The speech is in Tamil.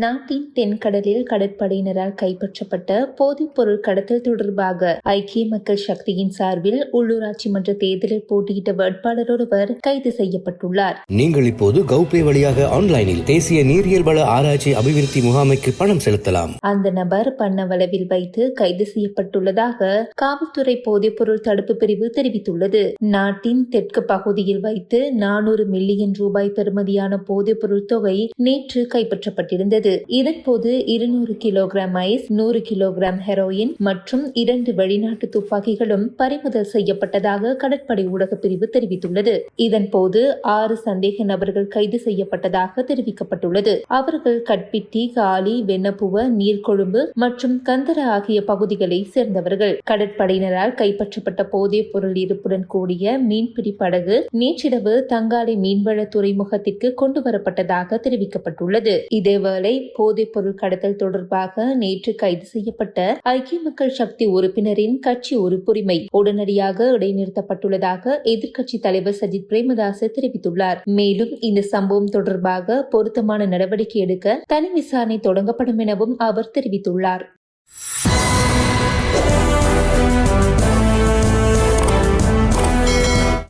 நாட்டின் தென்கடலில் கடற்படையினரால் கைப்பற்றப்பட்ட போதைப்பொருள் கடத்தல் தொடர்பாக ஐக்கிய மக்கள் சக்தியின் சார்பில் உள்ளூராட்சி மன்ற தேர்தலில் போட்டியிட்ட வேட்பாளர் ஒருவர் கைது செய்யப்பட்டுள்ளார். நீங்கள் இப்போது கௌபே வழியாக ஆன்லைனில் தேசிய நீரியல் வள ஆராய்ச்சி அபிவிருத்தி முகாமைக்கு பணம் செலுத்தலாம். அந்த நபர் பன்னவளவில் வைத்து கைது செய்யப்பட்டுள்ளதாக காவல்துறை போதைப்பொருள் தடுப்பு பிரிவு தெரிவித்துள்ளது. நாட்டின் தெற்கு பகுதியில் வைத்து நானூறு மில்லியன் ரூபாய் பெறுமதியான போதைப்பொருள் தொகை நேற்று கைப்பற்றப்பட்டிருந்தது. இதன்போது இருநூறு கிலோகிராம் ஐஸ் நூறு கிலோகிராம் ஹெரோயின் மற்றும் இரண்டு வெளிநாட்டு துப்பாக்கிகளும் பறிமுதல் செய்யப்பட்டதாக கடற்படை ஊடக பிரிவு தெரிவித்துள்ளது. இதன்போது ஆறு சந்தேக நபர்கள் கைது செய்யப்பட்டதாக தெரிவிக்கப்பட்டுள்ளது. அவர்கள் கட்பிட்டி காலி வெண்ணப்புவ நீர்கொழும்பு மற்றும் கந்தர ஆகிய பகுதிகளை சேர்ந்தவர்கள். கடற்படையினரால் கைப்பற்றப்பட்ட போதைப் பொருள் இருப்புடன் கூடிய மீன்பிடி படகு நேற்றிரவு தங்காலை மீன்வள துறைமுகத்திற்கு கொண்டு வரப்பட்டதாக தெரிவிக்கப்பட்டுள்ளது. இதேவேளை போதைப் பொருள் கடத்தல் தொடர்பாக நேற்று கைது செய்யப்பட்ட ஐக்கிய மக்கள் சக்தி உறுப்பினரின் கட்சி உறுப்புரிமை உடனடியாக இடைநிறுத்தப்பட்டுள்ளதாக எதிர்க்கட்சி தலைவர் சஜித் பிரேமதாச தெரிவித்துள்ளார். மேலும் இந்த சம்பவம் தொடர்பாக பொருத்தமான நடவடிக்கை எடுக்க தனி விசாரணை தொடங்கப்படும் எனவும் அவர் தெரிவித்துள்ளார்.